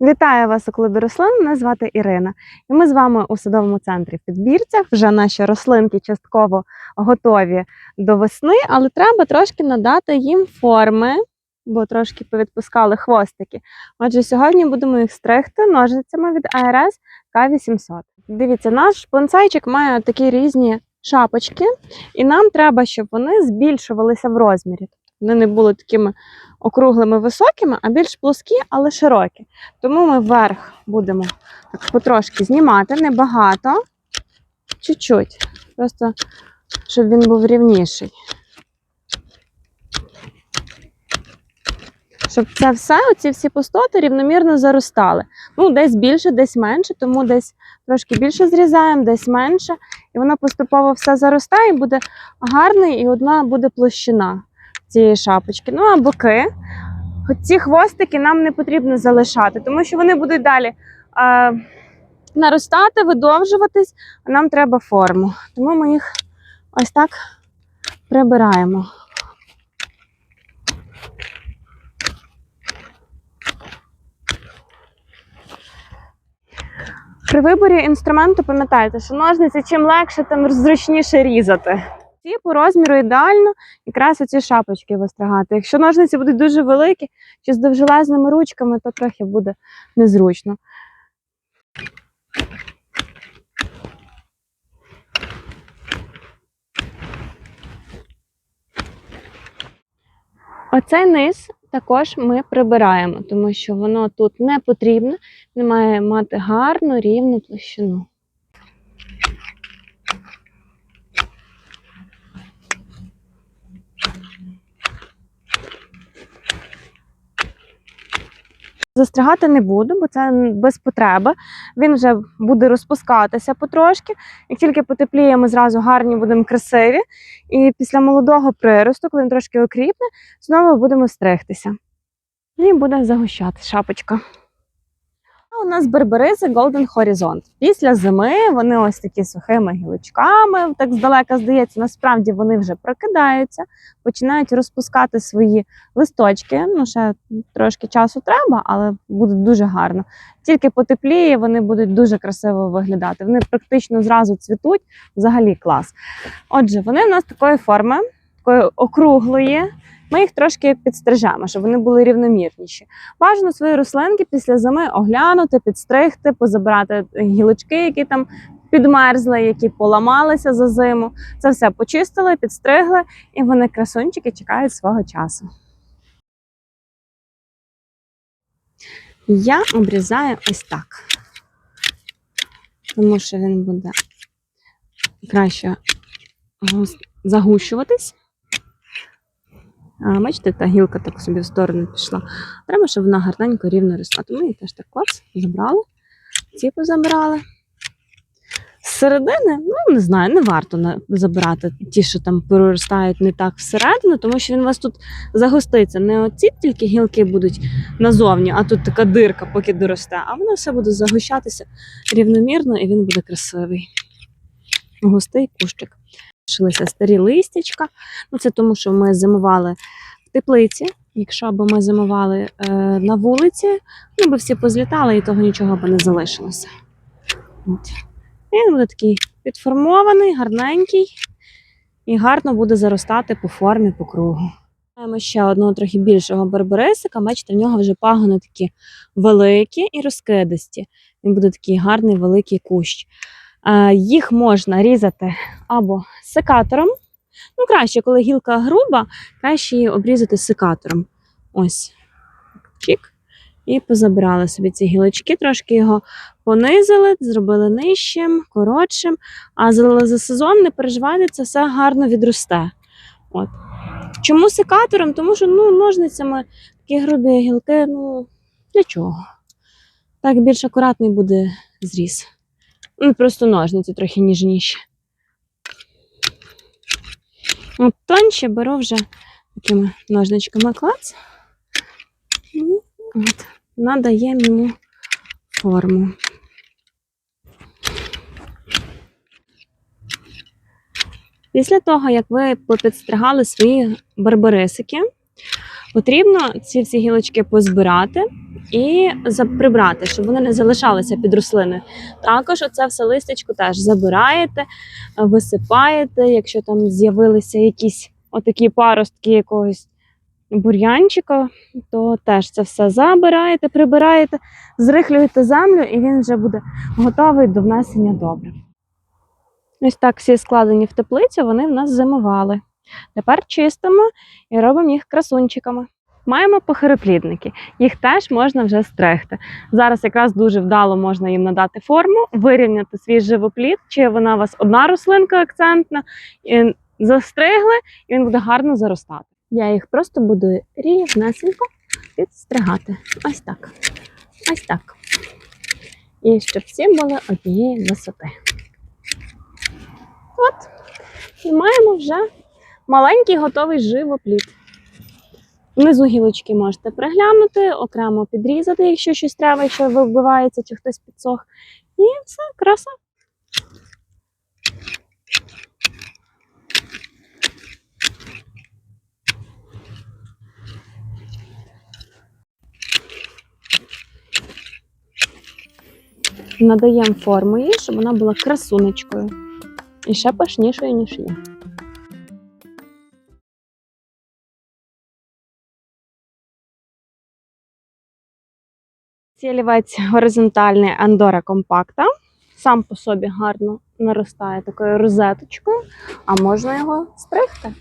Вітаю вас у клубі рослин. Мене звати Ірина. І ми з вами у садовому центрі в Підбірцях. Вже наші рослинки частково готові до весни, але треба трошки надати їм форми, бо трошки повідпускали хвостики. Отже, сьогодні будемо їх стригти ножицями від ARS К800. Дивіться, наш бонсайчик має такі різні шапочки, і нам треба, щоб вони збільшувалися в розмірі. Вони не були такими округлими високими, а більш плоскі, але широкі. Тому ми вверх будемо так потрошки знімати, небагато, чуть-чуть, просто щоб він був рівніший. Щоб це все, оці всі пустоти рівномірно заростали. Ну, десь більше, десь менше, тому десь трошки більше зрізаємо, десь менше. І воно поступово все заростає, буде гарний, і одна буде площина цієї шапочки. Ну, а боки. Ці хвостики нам не потрібно залишати, тому що вони будуть далі наростати, видовжуватись, а нам треба форму. Тому ми їх ось так прибираємо. При виборі інструменту пам'ятайте, що ножниці чим легше, тим зручніше різати. Ці по розміру ідеально якраз оці шапочки вистригати. Якщо ножниці будуть дуже великі чи з довжелезними ручками, то трохи буде незручно. Оцей низ також ми прибираємо, тому що воно тут не потрібне, не має мати гарну рівну площину. Застригати не буду, бо це без потреби. Він вже буде розпускатися потрошки. Як тільки потепліє, ми зразу гарні будемо красиві. І після молодого приросту, коли він трошки окріпне, знову будемо стригтися. І буде загущати шапочка. У нас берберизи Golden Horizon. Після зими вони ось такі сухими гілочками, так здалека здається, насправді вони вже прокидаються, починають розпускати свої листочки. Ну, ще трошки часу треба, але буде дуже гарно. Тільки потепліє, вони будуть дуже красиво виглядати. Вони практично зразу цвітуть, взагалі клас. Отже, вони в нас такої форми, такої округлої. Ми їх трошки підстрижемо, щоб вони були рівномірніші. Бажано свої рослинки після зими оглянути, підстригти, позабирати гілочки, які там підмерзли, які поламалися за зиму. Це все почистили, підстригли, і вони красунчики чекають свого часу. Я обрізаю ось так, тому що він буде краще загущуватись. Бачите, та гілка так собі в сторону пішла. Треба, щоб вона гарненько рівно росла. Тому її теж так клац, забрали. Ці позабирали. З середини, ну не знаю, не варто забирати ті, що там проростають не так всередину, тому що він у вас тут загуститься. Не оці тільки гілки будуть назовні, а тут така дирка, поки доросте, а воно все буде загущатися рівномірно і він буде красивий. Густий кущик. Лишилися старі листячка. Ну, це тому, що ми зимували в теплиці. Якщо б ми зимували е, на вулиці, ну би всі позлітали і того нічого б не залишилося. От. Він буде такий підформований, гарненький і гарно буде заростати по формі, по кругу. Маємо ще одного трохи більшого барбарисика. Бачите, в нього вже пагони такі великі і розкидисті. Він буде такий гарний великий кущ. Їх можна різати або секатором. Ну, краще, коли гілка груба, краще її обрізати секатором. Ось. Чик. І позабирали собі ці гілочки, трошки його понизили, зробили нижчим, коротшим. А за сезон не переживайте, це все гарно відросте. От. Чому секатором? Тому що ну, ножницями такі грубі гілки, ну, для чого? Так більш акуратний буде зріз. Ну, просто ножниці трохи ніжніші. От тонші беру вже такими ножничками клац. І от, надаємо йому форму. Після того, як ви попідстригали свої барбарисики, потрібно ці всі гілочки позбирати і прибрати, щоб вони не залишалися під рослиною. Також оце все листячко теж забираєте, висипаєте, якщо там з'явилися якісь отакі паростки якогось бур'янчика, то теж це все забираєте, прибираєте, зрихлюєте землю, і він вже буде готовий до внесення добрив. Ось так всі складені в теплицю, вони в нас зимували. Тепер чистимо і робимо їх красунчиками. Маємо похироплідники. Їх теж можна вже стригти. Зараз якраз дуже вдало можна їм надати форму, вирівняти свій живоплід, чи вона у вас одна рослинка акцентна, і застригли, і він буде гарно заростати. Я їх просто буду рівнесенько підстригати. Ось так. Ось так. І щоб всі були однієї висоти. От. І маємо вже маленький готовий живоплід. Внизу гілочки можете приглянути, окремо підрізати, якщо щось треба, якщо вибивається чи хтось підсох. І все, краса. Надаємо форму їй, щоб вона була красунечкою. І ще пишнішою, ніж є. Цей олівець горизонтальний Андора компакта. Сам по собі гарно наростає такою розеточкою, а можна його стригти.